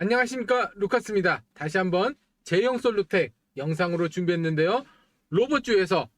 안녕하십니까 루카스입니다. 다시 한번 제형 솔루텍 영상으로 준비했는데요. 로봇주에서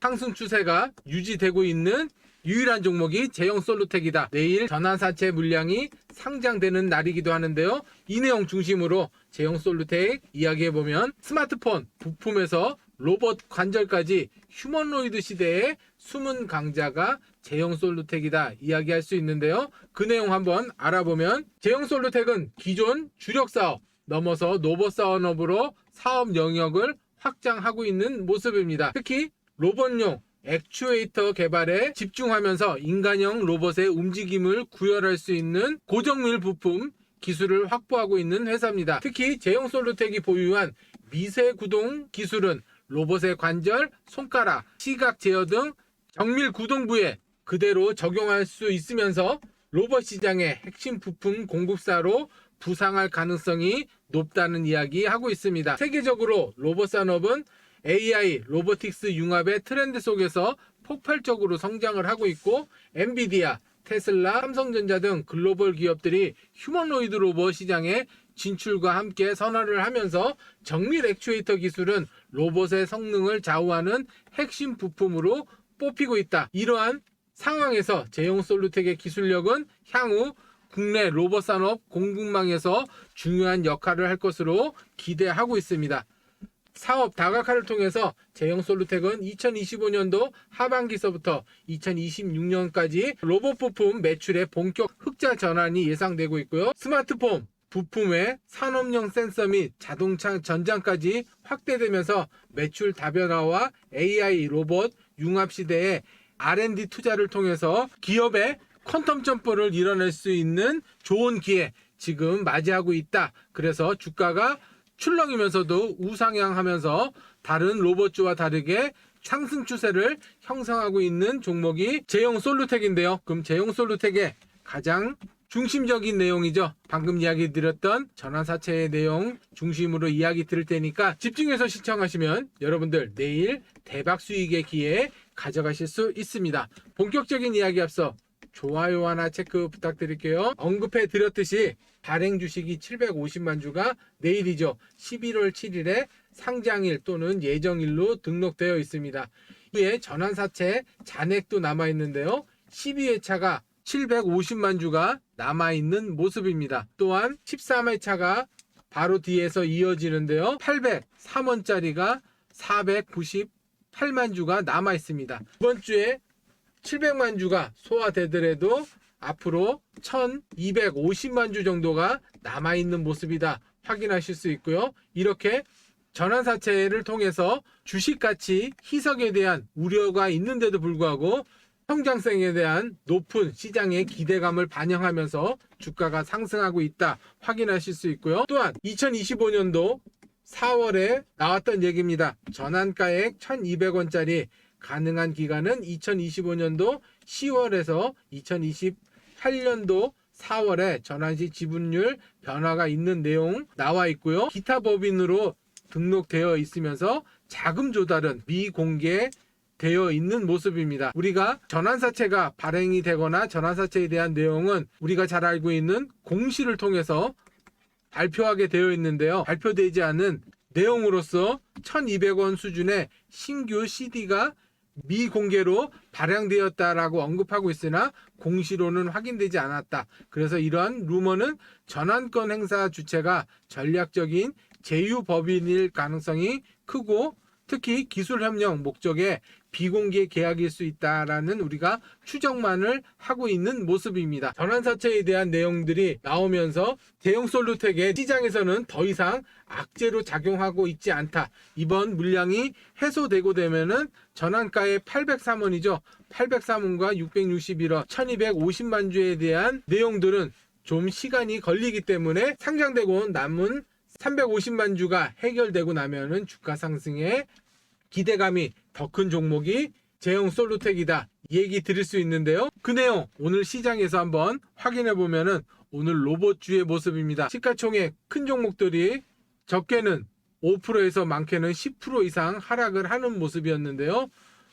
상승 추세가 유지되고 있는 유일한 종목이 제형 솔루텍이다. 내일 전환사채 물량이 상장되는 날이기도 하는데요. 이 내용 중심으로 제형 솔루텍 이야기해보면 스마트폰 부품에서 로봇 관절까지 휴머노이드 시대의 숨은 강자가 제형 솔루텍이다 이야기할 수 있는데요. 그 내용 한번 알아보면 제형 솔루텍은 기존 주력 사업 넘어서 노버 사업으로 사업 영역을 확장하고 있는 모습입니다. 특히 로봇용 액추에이터 개발에 집중하면서 인간형 로봇의 움직임을 구현할 수 있는 고정밀 부품 기술을 확보하고 있는 회사입니다. 특히 제형 솔루텍이 보유한 미세 구동 기술은 로봇의 관절, 손가락, 시각 제어 등 정밀 구동부에 그대로 적용할 수 있으면서 로봇 시장의 핵심 부품 공급사로 부상할 가능성이 높다는 이야기 하고 있습니다. 세계적으로 로봇 산업은 AI, 로보틱스 융합의 트렌드 속에서 폭발적으로 성장을 하고 있고 엔비디아, 테슬라, 삼성전자 등 글로벌 기업들이 휴머노이드 로봇 시장에 진출과 함께 선언을 하면서 정밀 액추에이터 기술은 로봇의 성능을 좌우하는 핵심 부품으로 뽑히고 있다. 이러한 상황에서 제용 솔루텍의 기술력은 향후 국내 로봇 산업 공급망에서 중요한 역할을 할 것으로 기대하고 있습니다. 사업 다각화를 통해서 제형 솔루텍은 2025년도 하반기서부터 2026년까지 로봇 부품 매출의 본격 흑자 전환이 예상되고 있고요. 스마트폰 부품의 산업용 센서 및 자동차 전장까지 확대되면서 매출 다변화와 AI 로봇 융합 시대에 R&D 투자를 통해서 기업의 퀀텀 점프를 이뤄낼 수 있는 좋은 기회 지금 맞이하고 있다. 그래서 주가가 출렁이면서도 우상향하면서 다른 로봇주와 다르게 상승 추세를 형성하고 있는 종목이 제형 솔루텍인데요. 그럼 제형 솔루텍의 가장 중심적인 내용이죠. 방금 이야기 드렸던 전환사채의 내용 중심으로 이야기 들을 테니까 집중해서 시청하시면 여러분들 내일 대박 수익의 기회 가져가실 수 있습니다. 본격적인 이야기 앞서 좋아요 하나 체크 부탁드릴게요. 언급해 드렸듯이 발행 주식이 750만 주가 내일이죠. 11월 7일에 상장일 또는 예정일로 등록되어 있습니다. 이에 전환사채 잔액도 남아 있는데요. 12회차가 750만 주가 남아 있는 모습입니다. 또한 13회차가 바로 뒤에서 이어지는데요. 803원짜리가 498만 주가 남아 있습니다. 이번 주에 700만 주가 소화되더라도 앞으로 1250만 주 정도가 남아있는 모습이다 확인하실 수 있고요. 이렇게 전환사채를 통해서 주식가치 희석에 대한 우려가 있는데도 불구하고 성장성에 대한 높은 시장의 기대감을 반영하면서 주가가 상승하고 있다 확인하실 수 있고요. 또한 2025년도 4월에 나왔던 얘기입니다. 전환가액 1200원짜리 가능한 기간은 2025년도 10월에서 2028년도 4월에 전환시 지분율 변화가 있는 내용 나와 있고요. 기타 법인으로 등록되어 있으면서 자금 조달은 미공개 되어 있는 모습입니다. 우리가 전환사채가 발행이 되거나 전환사채에 대한 내용은 우리가 잘 알고 있는 공시를 통해서 발표하게 되어 있는데요. 발표되지 않은 내용으로서 1200원 수준의 신규 CD가 미공개로 발행되었다라고 언급하고 있으나 공시로는 확인되지 않았다. 그래서 이러한 루머는 전환권 행사 주체가 전략적인 제휴 법인일 가능성이 크고 특히 기술 협력 목적의 비공개 계약일 수 있다라는 우리가 추정만을 하고 있는 모습입니다. 전환사채에 대한 내용들이 나오면서 대형 솔루텍의 시장에서는 더 이상 악재로 작용하고 있지 않다. 이번 물량이 해소되고 되면은 전환가의 803원이죠. 803원과 661원, 1250만 주에 대한 내용들은 좀 시간이 걸리기 때문에 상장되고 남은 350만 주가 해결되고 나면은 주가 상승에 기대감이 더 큰 종목이 제형 솔루텍이다 얘기 드릴 수 있는데요. 그 내용 오늘 시장에서 한번 확인해 보면은 오늘 로봇주의 모습입니다. 시가총액 큰 종목들이 적게는 5%에서 많게는 10% 이상 하락을 하는 모습이었는데요.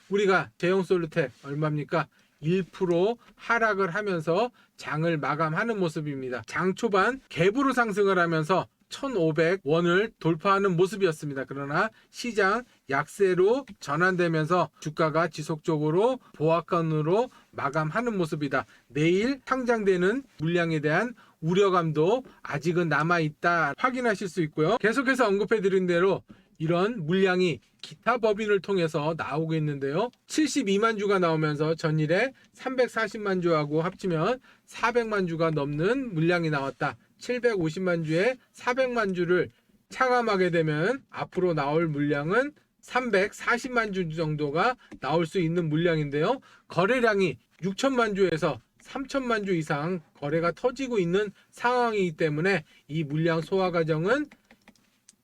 우리가 제형 솔루텍 얼마입니까? 1% 하락을 하면서 장을 마감하는 모습입니다. 장 초반 갭으로 상승을 하면서 1,500원을 돌파하는 모습이었습니다. 그러나 시장 약세로 전환되면서 주가가 지속적으로 보합권으로 마감하는 모습이다. 내일 상장되는 물량에 대한 우려감도 아직은 남아 있다 확인하실 수 있고요. 계속해서 언급해 드린 대로 이런 물량이 기타 법인을 통해서 나오고 있는데요. 72만 주가 나오면서 전일에 340만 주하고 합치면 400만 주가 넘는 물량이 나왔다. 750만 주에 400만 주를 차감하게 되면 앞으로 나올 물량은 340만 주 정도가 나올 수 있는 물량인데요. 거래량이 6천만 주에서 3천만 주 이상 거래가 터지고 있는 상황이기 때문에 이 물량 소화 과정은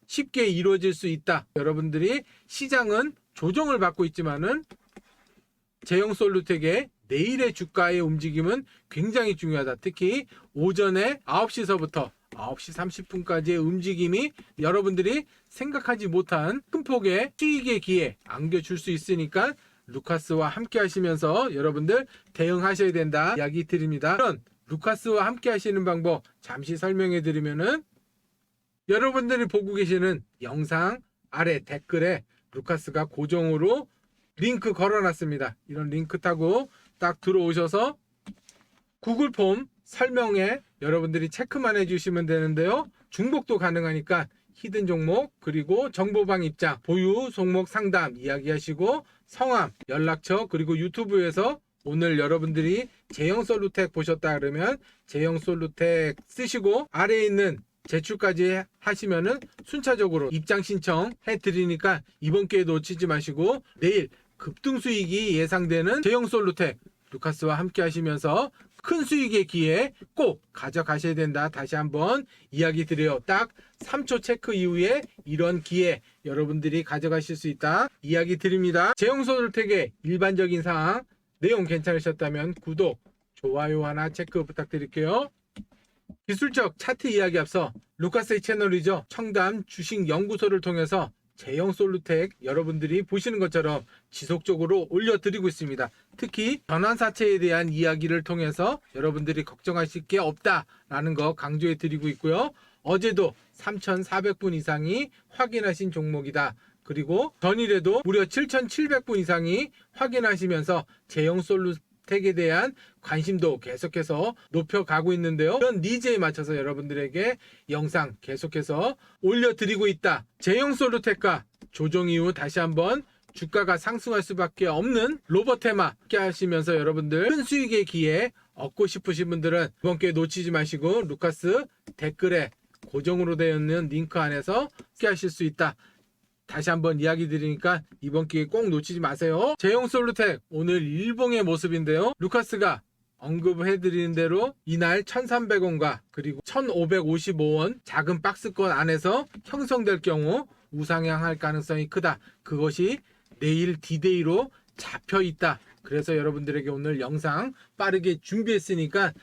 쉽게 이루어질 수 있다. 여러분들이 시장은 조정을 받고 있지만은 제형 솔루텍의 내일의 주가의 움직임은 굉장히 중요하다. 특히 오전에 9시서부터 9시 30분까지의 움직임이 여러분들이 생각하지 못한 큰 폭의 수익의 기회 안겨줄 수 있으니까 루카스와 함께 하시면서 여러분들 대응하셔야 된다 이야기 드립니다. 그런 루카스와 함께 하시는 방법 잠시 설명해 드리면은 여러분들이 보고 계시는 영상 아래 댓글에 루카스가 고정으로 링크 걸어놨습니다. 이런 링크 타고 딱 들어오셔서 구글 폼 설명에 여러분들이 체크만 해주시면 되는데요. 중복도 가능하니까 히든 종목 그리고 정보방 입장 보유 종목 상담 이야기하시고 성함 연락처 그리고 유튜브에서 오늘 여러분들이 제형 솔루텍 보셨다 그러면 제형 솔루텍 쓰시고 아래에 있는 제출까지 하시면은 순차적으로 입장 신청 해 드리니까 이번 기회 놓치지 마시고 내일 급등 수익이 예상되는 제형 솔루텍 루카스와 함께 하시면서 큰 수익의 기회 꼭 가져가셔야 된다. 다시 한번 이야기 드려요. 딱 3초 체크 이후에 이런 기회 여러분들이 가져가실 수 있다. 이야기 드립니다. 제형 솔루텍의 일반적인 사항 내용 괜찮으셨다면 구독, 좋아요 하나 체크 부탁드릴게요. 기술적 차트 이야기 앞서 루카스의 채널이죠. 청담 주식 연구소를 통해서 제형 솔루텍 여러분들이 보시는 것처럼 지속적으로 올려드리고 있습니다. 특히 전환사채에 대한 이야기를 통해서 여러분들이 걱정하실 게 없다라는 거 강조해 드리고 있고요. 어제도 3,400분 이상이 확인하신 종목이다. 그리고 전일에도 무려 7,700분 이상이 확인하시면서 제형 솔루텍 에 대한 관심도 계속해서 높여가고 있는데요. 이런 니즈에 맞춰서 여러분들에게 영상 계속해서 올려드리고 있다. 제형 솔루텍과 조정 이후 다시 한번 주가가 상승할 수밖에 없는 로버테마 함께 하시면서 여러분들 큰 수익의 기회 얻고 싶으신 분들은 이번 기회 놓치지 마시고 루카스 댓글에 고정으로 되어 있는 링크 안에서 함께 하실 수 있다. 다시 한번 이야기 드리니까 이번 기회 꼭 놓치지 마세요. 제형 솔루텍 오늘 일봉의 모습인데요. 루카스가 언급해드리는 대로 이날 1,300원과 그리고 1,555원 작은 박스권 안에서 형성될 경우 우상향할 가능성이 크다. 그것이 내일 디데이로 잡혀 있다. 그래서 여러분들에게 오늘 영상 빠르게 준비했으니까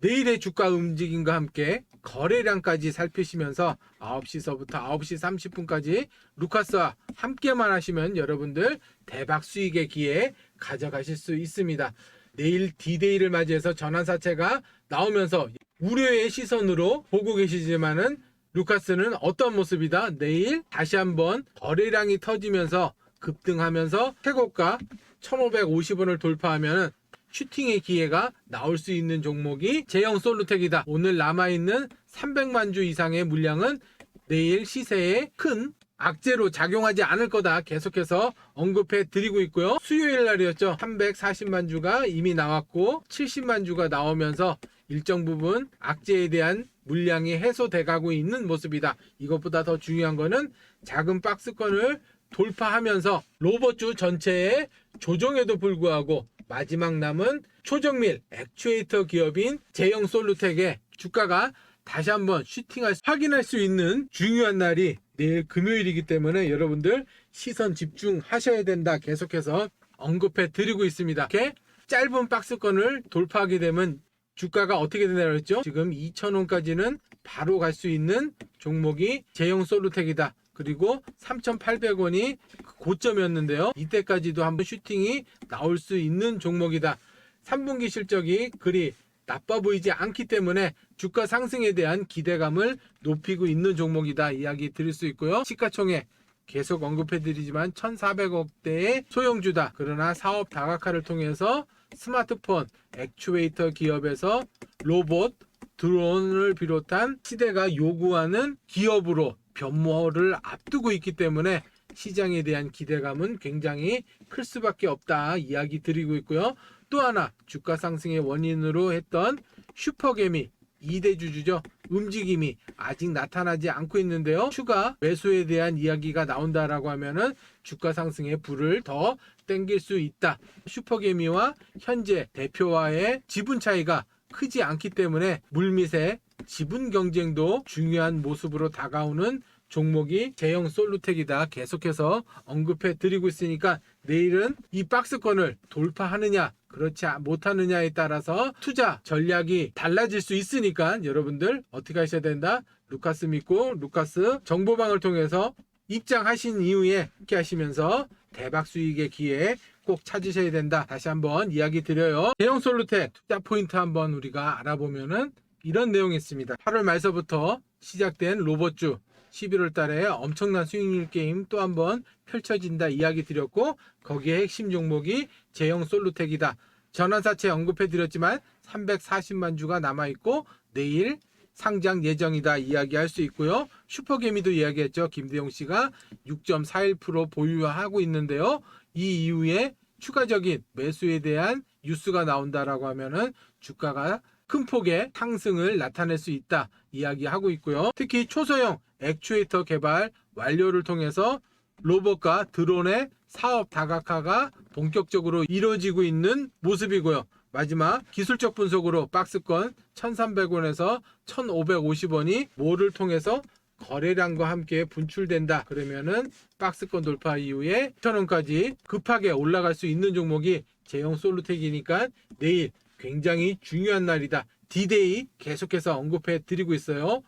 내일의 주가 움직임과 함께 거래량까지 살피시면서 9시서부터 9시 30분까지 루카스와 함께만 하시면 여러분들 대박 수익의 기회 가져가실 수 있습니다. 내일 디데이를 맞이해서 전환사채가 나오면서 우려의 시선으로 보고 계시지만은 루카스는 어떤 모습이다? 내일 다시 한번 거래량이 터지면서 급등하면서 최고가 1550원을 돌파하면 슈팅의 기회가 나올 수 있는 종목이 제형 솔루텍이다. 오늘 남아있는 300만 주 이상의 물량은 내일 시세에 큰 악재로 작용하지 않을 거다 계속해서 언급해 드리고 있고요. 수요일 날이었죠. 340만 주가 이미 나왔고 70만 주가 나오면서 일정 부분 악재에 대한 물량이 해소돼 가고 있는 모습이다. 이것보다 더 중요한 거는 작은 박스권을 돌파하면서 로버주 전체의 조정에도 불구하고 마지막 남은 초정밀 액추에이터 기업인 제형 솔루텍의 주가가 다시 한번 슈팅할 확인할 수 있는 중요한 날이 내일 금요일이기 때문에 여러분들 시선 집중하셔야 된다 계속해서 언급해 드리고 있습니다. 이렇게 짧은 박스권을 돌파하게 되면 주가가 어떻게 되나요 했죠? 지금 2,000원까지는 바로 갈 수 있는 종목이 제형 솔루텍이다. 그리고 3,800원이 고점이었는데요. 이때까지도 한번 슈팅이 나올 수 있는 종목이다. 3분기 실적이 그리 나빠 보이지 않기 때문에 주가 상승에 대한 기대감을 높이고 있는 종목이다 이야기 드릴 수 있고요. 시가총액 계속 언급해드리지만 1,400억대의 소형주다. 그러나 사업 다각화를 통해서 스마트폰, 액추에이터 기업에서 로봇, 드론을 비롯한 시대가 요구하는 기업으로 변모를 앞두고 있기 때문에 시장에 대한 기대감은 굉장히 클 수밖에 없다 이야기 드리고 있고요. 또 하나 주가 상승의 원인으로 했던 슈퍼개미 2대 주주죠. 움직임이 아직 나타나지 않고 있는데요. 추가 매수에 대한 이야기가 나온다라고 하면은 주가 상승의 불을 더 땡길 수 있다. 슈퍼개미와 현재 대표와의 지분 차이가 크지 않기 때문에 물밑의 지분 경쟁도 중요한 모습으로 다가오는 종목이 제형 솔루텍이다. 계속해서 언급해 드리고 있으니까 내일은 이 박스권을 돌파하느냐 그렇지 못하느냐에 따라서 투자 전략이 달라질 수 있으니까 여러분들 어떻게 하셔야 된다? 루카스 믿고 루카스 정보방을 통해서 입장하신 이후에 함께 하시면서 대박 수익의 기회 꼭 찾으셔야 된다. 다시 한번 이야기 드려요. 대형 솔루텍 투자 포인트 한번 우리가 알아보면은 이런 내용이 있습니다. 8월 말서부터 시작된 로봇주 11월 달에 엄청난 수익률 게임 또 한번 펼쳐진다 이야기 드렸고 거기에 핵심 종목이 제형 솔루텍이다. 전환사채 언급해 드렸지만 340만 주가 남아 있고 내일 상장 예정이다 이야기할 수 있고요. 슈퍼개미도 이야기했죠. 김대용 씨가 6.41% 보유하고 있는데요. 이 이후에 추가적인 매수에 대한 뉴스가 나온다라고 하면은 주가가 큰 폭의 상승을 나타낼 수 있다 이야기하고 있고요. 특히 초소형 액추에이터 개발 완료를 통해서 로봇과 드론의 사업 다각화가 본격적으로 이루어지고 있는 모습이고요. 마지막 기술적 분석으로 박스권 1,300원에서 1,550원이 모를 통해서 거래량과 함께 분출된다. 그러면은 박스권 돌파 이후에 1,000원까지 급하게 올라갈 수 있는 종목이 제형 솔루텍이니까 내일 굉장히 중요한 날이다. 디데이 계속해서 언급해 드리고 있어요.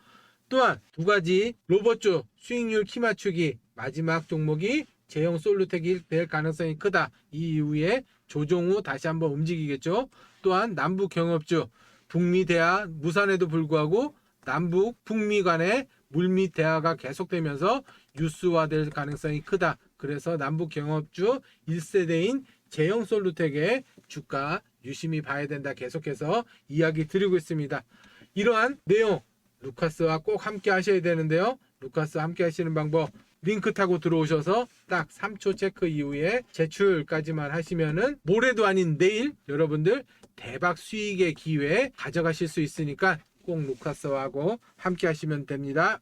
또한 두 가지 로봇주 수익률 키 맞추기 마지막 종목이 제형 솔루텍이 될 가능성이 크다. 이 이후에 조정 후 다시 한번 움직이겠죠. 또한 남북 경협주 북미 대화 무산에도 불구하고 남북 북미 간의 물밑 대화가 계속되면서 뉴스화될 가능성이 크다. 그래서 남북 경협주 1세대인 제형 솔루텍의 주가 유심히 봐야 된다. 계속해서 이야기 드리고 있습니다. 이러한 내용 루카스와 꼭 함께 하셔야 되는데요. 루카스와 함께 하시는 방법 링크 타고 들어오셔서 딱 3초 체크 이후에 제출까지만 하시면은 모레도 아닌 내일 여러분들 대박 수익의 기회 가져가실 수 있으니까 꼭 루카스하고 함께 하시면 됩니다.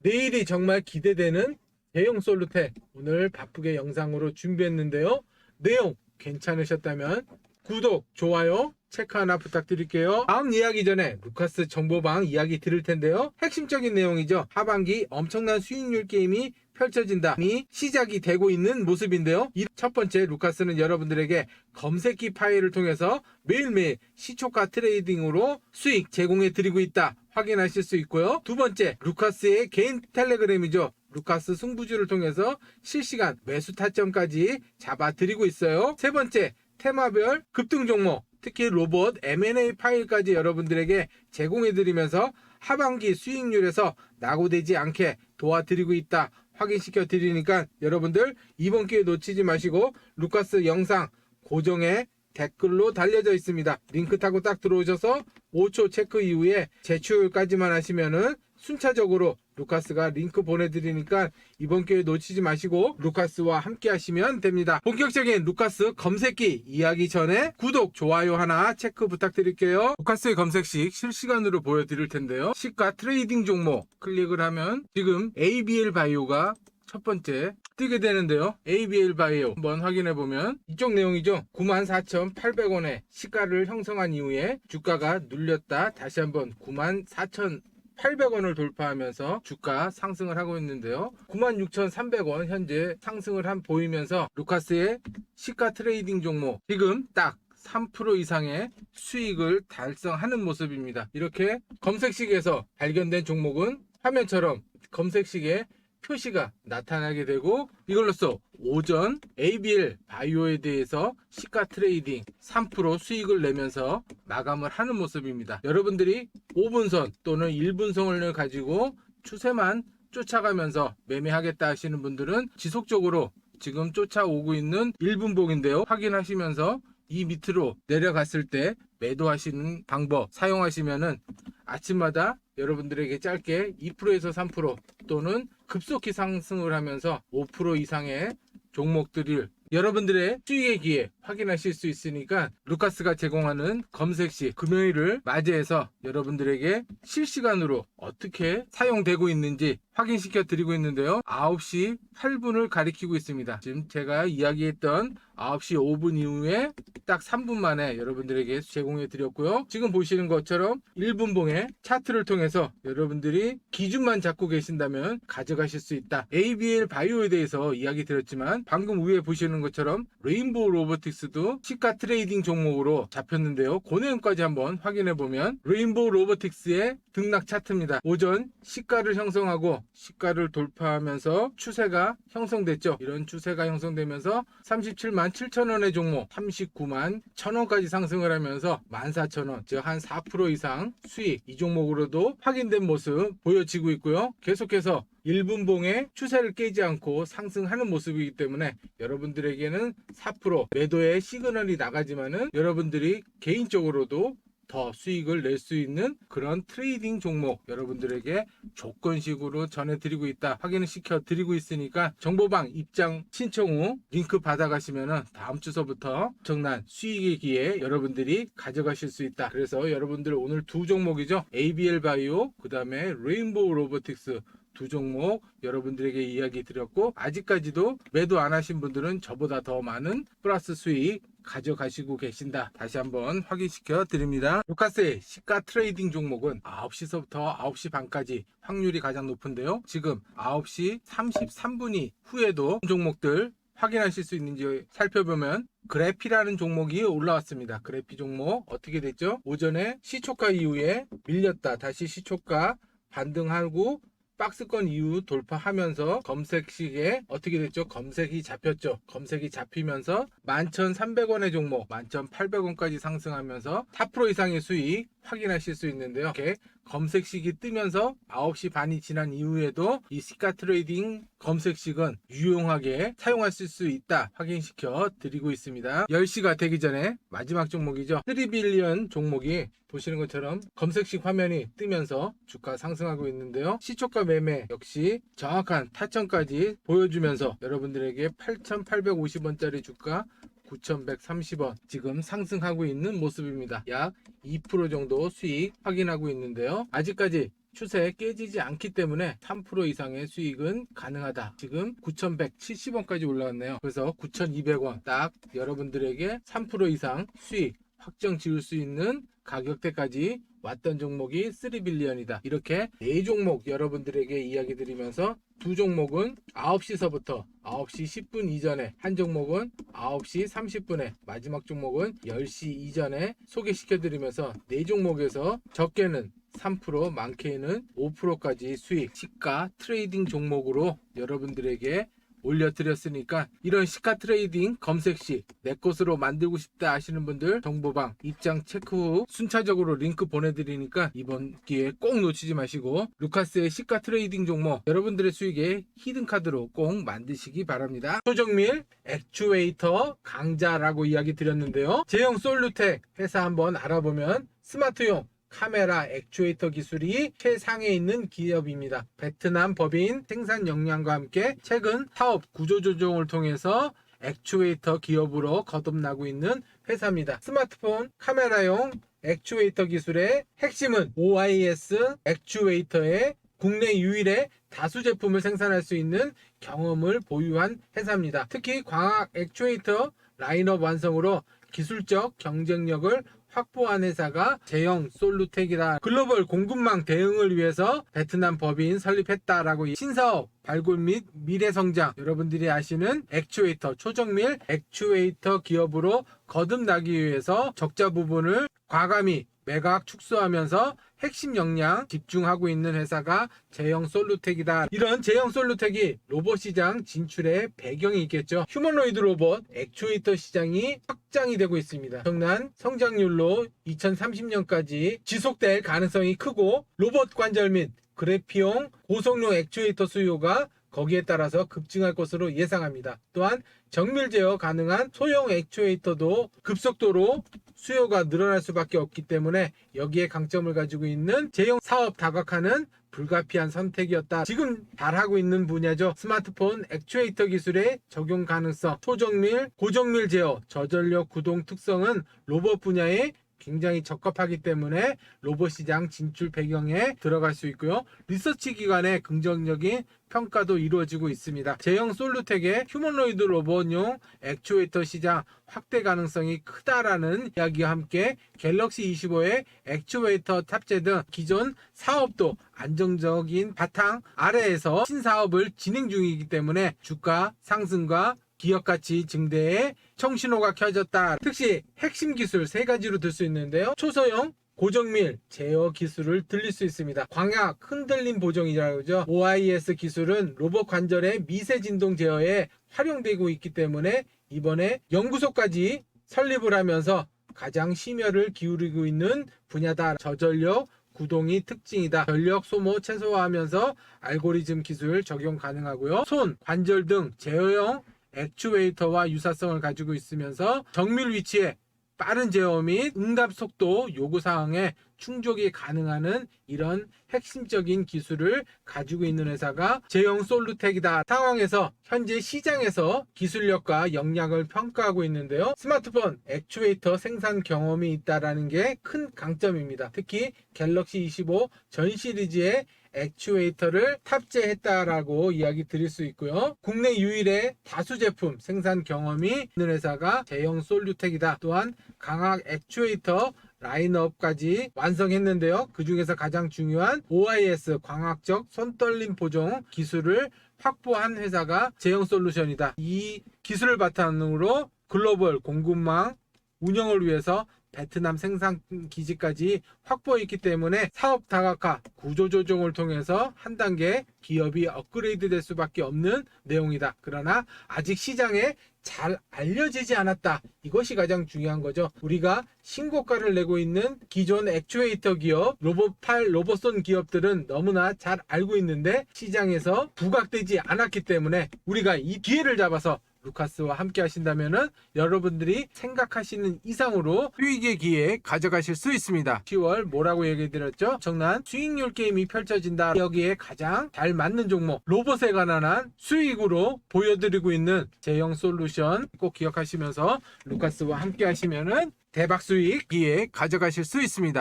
내일이 정말 기대되는 대형 솔루텍 오늘 바쁘게 영상으로 준비했는데요. 내용 괜찮으셨다면 구독, 좋아요, 체크 하나 부탁드릴게요. 다음 이야기 전에 루카스 정보방 이야기 드릴 텐데요. 핵심적인 내용이죠. 하반기 엄청난 수익률 게임이 펼쳐진다.이 시작이 되고 있는 모습인데요. 이첫 번째 루카스는 여러분들에게 검색기 파일을 통해서 매일매일 시초가 트레이딩으로 수익 제공해 드리고 있다. 확인하실 수 있고요. 두 번째, 루카스의 개인 텔레그램이죠. 루카스 승부주를 통해서 실시간 매수 타점까지 잡아드리고 있어요. 세 번째, 테마별 급등 종목, 특히 로봇 M&A 파일까지 여러분들에게 제공해드리면서 하반기 수익률에서 낙오되지 않게 도와드리고 있다. 확인시켜 드리니까 여러분들 이번 기회 놓치지 마시고 루카스 영상 고정에 댓글로 달려져 있습니다. 링크 타고 딱 들어오셔서 5초 체크 이후에 제출까지만 하시면은 순차적으로 루카스가 링크 보내드리니까 이번 기회 놓치지 마시고 루카스와 함께 하시면 됩니다. 본격적인 루카스 검색기 이야기 전에 구독, 좋아요 하나 체크 부탁드릴게요. 루카스의 검색식 실시간으로 보여드릴 텐데요. 시가 트레이딩 종목 클릭을 하면 지금 ABL 바이오가 첫 번째 뜨게 되는데요. ABL 바이오 한번 확인해 보면 이쪽 내용이죠. 94,800원에 시가를 형성한 이후에 주가가 눌렸다. 다시 한번 94,000 800원을 돌파하면서 주가 상승을 하고 있는데요. 96,300원 현재 상승을 한 보이면서 루카스의 시가 트레이딩 종목 지금 딱 3% 이상의 수익을 달성하는 모습입니다. 이렇게 검색식에서 발견된 종목은 화면처럼 검색식에 표시가 나타나게 되고 이걸로써 오전 ABL 바이오에 대해서 시가 트레이딩 3% 수익을 내면서 마감을 하는 모습입니다. 여러분들이 5분선 또는 1분선을 가지고 추세만 쫓아가면서 매매하겠다 하시는 분들은 지속적으로 지금 쫓아오고 있는 1분봉인데요. 확인하시면서 이 밑으로 내려갔을 때 매도하시는 방법 사용하시면은 아침마다 여러분들에게 짧게 2%에서 3% 또는 급속히 상승을 하면서 5% 이상의 종목들을 여러분들의 수익의 기회 확인하실 수 있으니까 루카스가 제공하는 검색 시 금요일을 맞이해서 여러분들에게 실시간으로 어떻게 사용되고 있는지 확인시켜 드리고 있는데요. 9시 8분을 가리키고 있습니다. 지금 제가 이야기했던 9시 5분 이후에 딱 3분 만에 여러분들에게 제공해 드렸고요. 지금 보시는 것처럼 1분봉의 차트를 통해서 여러분들이 기준만 잡고 계신다면 가져가실 수 있다. ABL 바이오에 대해서 이야기 드렸지만 방금 위에 보시는 것처럼 레인보우 로보틱 스도 시가 트레이딩 종목으로 잡혔는데요. 그 내용까지 한번 확인해 보면 레인보우 로보틱스의 등락 차트입니다. 오전 시가를 형성하고 시가를 돌파하면서 추세가 형성됐죠. 이런 추세가 형성되면서 37만 7천 원의 종목 39만 1천 원까지 상승을 하면서 14,000원 즉 한 4% 이상 수익 이 종목으로도 확인된 모습 보여지고 있고요. 계속해서 1분봉의 추세를 깨지 않고 상승하는 모습이기 때문에 여러분들에게는 4% 매도의 시그널이 나가지만은 여러분들이 개인적으로도 더 수익을 낼 수 있는 그런 트레이딩 종목 여러분들에게 조건식으로 전해드리고 있다. 확인을 시켜드리고 있으니까 정보방 입장 신청 후 링크 받아가시면은 다음 주서부터 엄청난 수익의 기회 여러분들이 가져가실 수 있다. 그래서 여러분들 오늘 두 종목이죠. ABL 바이오 그 다음에 레인보우 로보틱스 두 종목 여러분들에게 이야기 드렸고 아직까지도 매도 안 하신 분들은 저보다 더 많은 플러스 수익 가져가시고 계신다. 다시 한번 확인시켜 드립니다. 루카스의 시가 트레이딩 종목은 9시서부터 9시 반까지 확률이 가장 높은데요. 지금 9시 33분이 후에도 종목들 확인하실 수 있는지 살펴보면 그래피라는 종목이 올라왔습니다. 그래피 종목 어떻게 됐죠? 오전에 시초가 이후에 밀렸다. 다시 시초가 반등하고 박스권 이후 돌파하면서 검색식에 어떻게 됐죠? 검색이 잡혔죠. 검색이 잡히면서 11,300원의 종목 11,800원까지 상승하면서 4% 이상의 수익 확인하실 수 있는데요. 이렇게 검색식이 뜨면서 9시 반이 지난 이후에도 이 시가 트레이딩 검색식은 유용하게 사용하실 수 있다 확인시켜 드리고 있습니다. 10시가 되기 전에 마지막 종목이죠. 3빌리언 종목이 보시는 것처럼 검색식 화면이 뜨면서 주가 상승하고 있는데요. 시초가 매매 역시 정확한 타점까지 보여주면서 여러분들에게 8,850원짜리 주가 9,130원 지금 상승하고 있는 모습입니다. 약 2% 정도 수익 확인하고 있는데요. 아직까지 추세 깨지지 않기 때문에 3% 이상의 수익은 가능하다. 지금 9,170원까지 올라왔네요. 그래서 9,200원 딱 여러분들에게 3% 이상 수익 확정 지을 수 있는 가격대까지 왔던 종목이 3빌리언이다. 이렇게 네 종목 여러분들에게 이야기 드리면서 두 종목은 9시서부터 9시 10분 이전에 한 종목은 9시 30분에 마지막 종목은 10시 이전에 소개시켜 드리면서 네 종목에서 적게는 3% 많게는 5%까지 수익 시가 트레이딩 종목으로 여러분들에게 올려드렸으니까 이런 시가 트레이딩 검색 시 내 것으로 만들고 싶다 하시는 분들 정보방 입장 체크 후 순차적으로 링크 보내드리니까 이번 기회에 꼭 놓치지 마시고 루카스의 시가 트레이딩 종목 여러분들의 수익에 히든카드로 꼭 만드시기 바랍니다. 소정밀 액추에이터 강자라고 이야기 드렸는데요. 제형 솔루텍 회사 한번 알아보면 스마트용 카메라 액추에이터 기술이 최상에 있는 기업입니다. 베트남 법인 생산 역량과 함께 최근 사업 구조 조정을 통해서 액추에이터 기업으로 거듭나고 있는 회사입니다. 스마트폰 카메라용 액추에이터 기술의 핵심은 OIS 액추에이터의 국내 유일의 다수 제품을 생산할 수 있는 경험을 보유한 회사입니다. 특히 광학 액추에이터 라인업 완성으로 기술적 경쟁력을 확보한 회사가 제형 솔루텍이다. 글로벌 공급망 대응을 위해서 베트남 법인 설립했다라고 신사업 발굴 및 미래 성장 여러분들이 아시는 액추에이터 초정밀 액추에이터 기업으로 거듭나기 위해서 적자 부분을 과감히 매각 축소하면서 핵심 역량 집중하고 있는 회사가 제형 솔루텍이다. 이런 제형 솔루텍이 로봇 시장 진출의 배경이 있겠죠. 휴머노이드 로봇 액추에이터 시장이 확장이 되고 있습니다. 엄청난 성장률로 2030년까지 지속될 가능성이 크고 로봇 관절 및 그래피용 고성능 액추에이터 수요가 거기에 따라서 급증할 것으로 예상합니다. 또한 정밀 제어 가능한 소형 액추에이터도 급속도로 수요가 늘어날 수밖에 없기 때문에 여기에 강점을 가지고 있는 제형 사업 다각화는 불가피한 선택이었다. 지금 잘하고 있는 분야죠. 스마트폰 액추에이터 기술의 적용 가능성, 초정밀, 고정밀 제어, 저전력 구동 특성은 로봇 분야에 굉장히 적합하기 때문에 로봇 시장 진출 배경에 들어갈 수 있고요. 리서치 기관의 긍정적인 평가도 이루어지고 있습니다. 제형 솔루텍의 휴머노이드 로봇용 액추에이터 시장 확대 가능성이 크다라는 이야기와 함께 갤럭시 25의 액추에이터 탑재 등 기존 사업도 안정적인 바탕 아래에서 신사업을 진행 중이기 때문에 주가 상승과 기업 가치 증대에 청신호가 켜졌다. 특히 핵심 기술 세 가지로 들 수 있는데요. 초소형 고정밀 제어 기술을 들릴 수 있습니다. 광약 흔들림 보정이라고 하죠. OIS 기술은 로봇 관절의 미세 진동 제어에 활용되고 있기 때문에 이번에 연구소까지 설립을 하면서 가장 심혈을 기울이고 있는 분야다. 저전력 구동이 특징이다. 전력 소모 최소화하면서 알고리즘 기술 적용 가능하고요. 손, 관절 등 제어형 액추에이터와 유사성을 가지고 있으면서 정밀 위치에 빠른 제어 및 응답 속도 요구 사항에 충족이 가능한 이런 핵심적인 기술을 가지고 있는 회사가 제형 솔루텍이다. 상황에서 현재 시장에서 기술력과 역량을 평가하고 있는데요. 스마트폰 액추에이터 생산 경험이 있다라는 게 큰 강점입니다. 특히 갤럭시 25 전 시리즈의 액추에이터를 탑재했다라고 이야기 드릴 수 있고요. 국내 유일의 다수 제품 생산 경험이 있는 회사가 제형 솔루텍이다. 또한 강학 액추에이터 라인업까지 완성했는데요. 그 중에서 가장 중요한 OIS 광학적 손떨림 보정 기술을 확보한 회사가 제형 솔루션이다. 이 기술을 바탕으로 글로벌 공급망 운영을 위해서 베트남 생산 기지까지 확보했기 때문에 사업 다각화 구조 조정을 통해서 한 단계 기업이 업그레이드 될 수밖에 없는 내용이다. 그러나 아직 시장에 잘 알려지지 않았다. 이것이 가장 중요한 거죠. 우리가 신고가를 내고 있는 기존 액추에이터 기업, 로봇팔, 로봇손 기업들은 너무나 잘 알고 있는데 시장에서 부각되지 않았기 때문에 우리가 이 기회를 잡아서 루카스와 함께 하신다면은 여러분들이 생각하시는 이상으로 수익의 기회 가져가실 수 있습니다. 10월 뭐라고 얘기 드렸죠? 정난 수익률 게임이 펼쳐진다. 여기에 가장 잘 맞는 종목 로봇에 관한 한 수익으로 보여드리고 있는 제형 솔루션 꼭 기억하시면서 루카스와 함께 하시면은 대박 수익 기회 가져가실 수 있습니다.